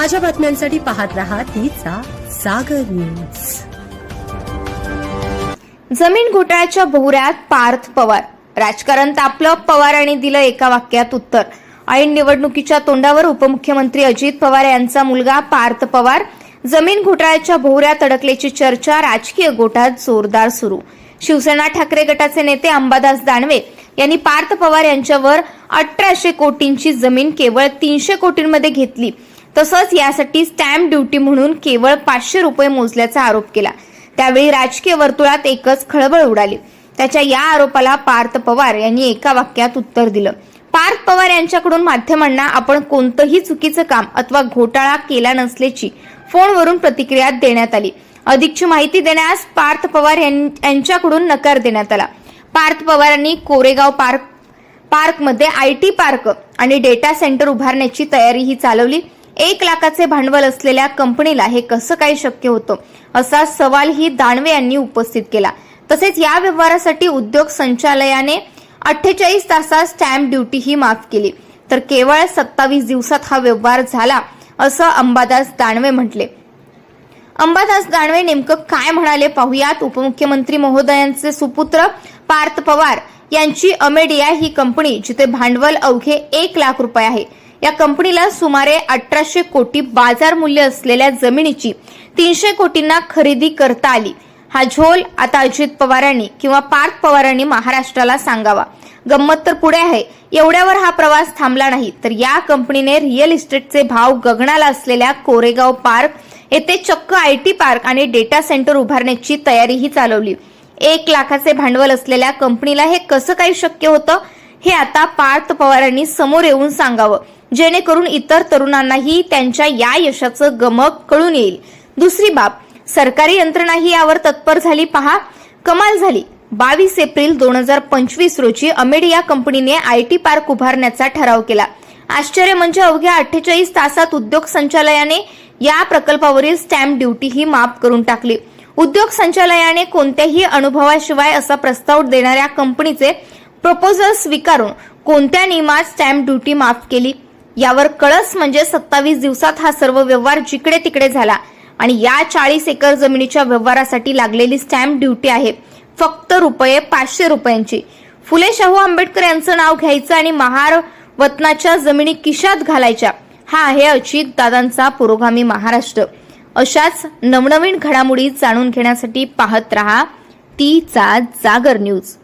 ताज्या बातम्यांसाठी पाहत रहा तिचा सागर न्यूज. जमीन घोटाळ्याच्या भोवऱ्यात पार्थ पवार. राजकारण तापलं पवारांनी दिलं एका वाक्यात उत्तर. ऐन निवडणुकीच्या तोंडावर उपमुख्यमंत्री अजित पवार यांचा मुलगा पार्थ पवार. जमीन घोटाळ्याच्या भोवऱ्यात अडकल्याची चर्चा राजकीय गोटात जोरदार सुरू. शिवसेना ठाकरे गटाचे नेते अंबादास दानवे यांनी पार्थ पवार यांच्यावर अठराशे कोटींची जमीन केवळ तीनशे कोटींमध्ये घेतली. तसंच यासाठी स्टॅम्प ड्युटी म्हणून केवळ पाचशे रुपये मोजल्याचा आरोप केला. त्यावेळी राजकीय वर्तुळात एकच खळबळ उडाली. त्याच्या या आरोपाला पार्थ पवार यांनी एका वाक्यात उत्तर दिलं. पार्थ पवार यांच्याकडून माध्यमांना आपण कोणतंही चुकीचं काम अथवा घोटाळा केला नसल्याची फोनवरून प्रतिक्रिया देण्यात आली. अधिकची माहिती देण्यास पार्थ पवार यां- यांच्याकडून नकार देण्यात आला. पार्थ पवारांनी कोरेगाव पार्क पार्कमध्ये आय टी पार्क आणि डेटा सेंटर उभारण्याची तयारीही चालवली. एक लाखाचे भांडवल असलेल्या कंपनीला हे कसं काय शक्य होतं? असा सवालही दानवे यांनी उपस्थित केला. तसेच या व्यवहारासाठी उद्योग संचालयाने अठ्ठेचाळीस तासात स्टॅम्प ड्युटी ही माफ केली. तर केवळ सत्तावीस दिवसात हा व्यवहार झाला असं अंबादास दानवे म्हटले. अंबादास दानवे नेमकं काय म्हणाले पाहुयात? उपमुख्यमंत्री महोदयांचे सुपुत्र पार्थ पवार यांची अमेडिया ही कंपनी जिथे भांडवल अवघे एक लाख रुपये आहे. या कंपनीला सुमारे अठराशे कोटी बाजार मूल्य असलेल्या जमिनीची तीनशे कोटींना खरेदी करता आली. हा झोल आता अजित पवारांनी किंवा पार्थ पवारांनी महाराष्ट्राला सांगावा. गंमत तर पुढे आहे. एवढ्यावर हा प्रवास थांबला नाही तर या कंपनीने रिअल इस्टेटचे भाव गगनाला असलेल्या कोरेगाव पार्क येथे चक्क आय टी पार्क आणि डेटा सेंटर उभारण्याची तयारीही चालवली. एक लाखाचे भांडवल असलेल्या कंपनीला हे कसं काही शक्य होतं? हे आता पार्थ पवारांनी समोर येऊन सांगावं. जेणेकरून इतर तरुणांनाही त्यांच्या या यशाचं गमक कळून येईल. दुसरी बाब सरकारी यंत्रणाही यावर तत्पर झाली. पहा कमाल झाली. बावीस एप्रिल दोन हजार पंचवीस रोजी अमेडिया कंपनीने आय टी पार्क उभारण्याचा ठराव केला. आश्चर्य म्हणजे अवघ्या अठ्ठेचाळीस तासात उद्योग संचालयाने या प्रकल्पावरील स्टॅम्प ड्युटी ही माफ करून टाकली. उद्योग संचालयाने कोणत्याही अनुभवाशिवाय असा प्रस्ताव देणाऱ्या कंपनीचे प्रपोजल स्वीकारून कोणत्या नियमात स्टॅम्प ड्युटी माफ केली? यावर कळस म्हणजे सत्तावीस दिवसात हा सर्व व्यवहार जिकडे तिकडे झाला. आणि या चाळीस एकर जमिनीच्या व्यवहारासाठी लागलेली स्टॅम्प ड्युटी आहे. फक्त रुपये पाचशे रुपयांची. फुले शाहू आंबेडकर यांचं नाव घ्यायचं आणि महार वतनाच्या जमिनी किशात घालायच्या. हा आहे अजित दादांचा पुरोगामी महाराष्ट्र. अशाच नवनवीन घडामोडी जाणून घेण्यासाठी पाहत रहा. तीचा जागर न्यूज.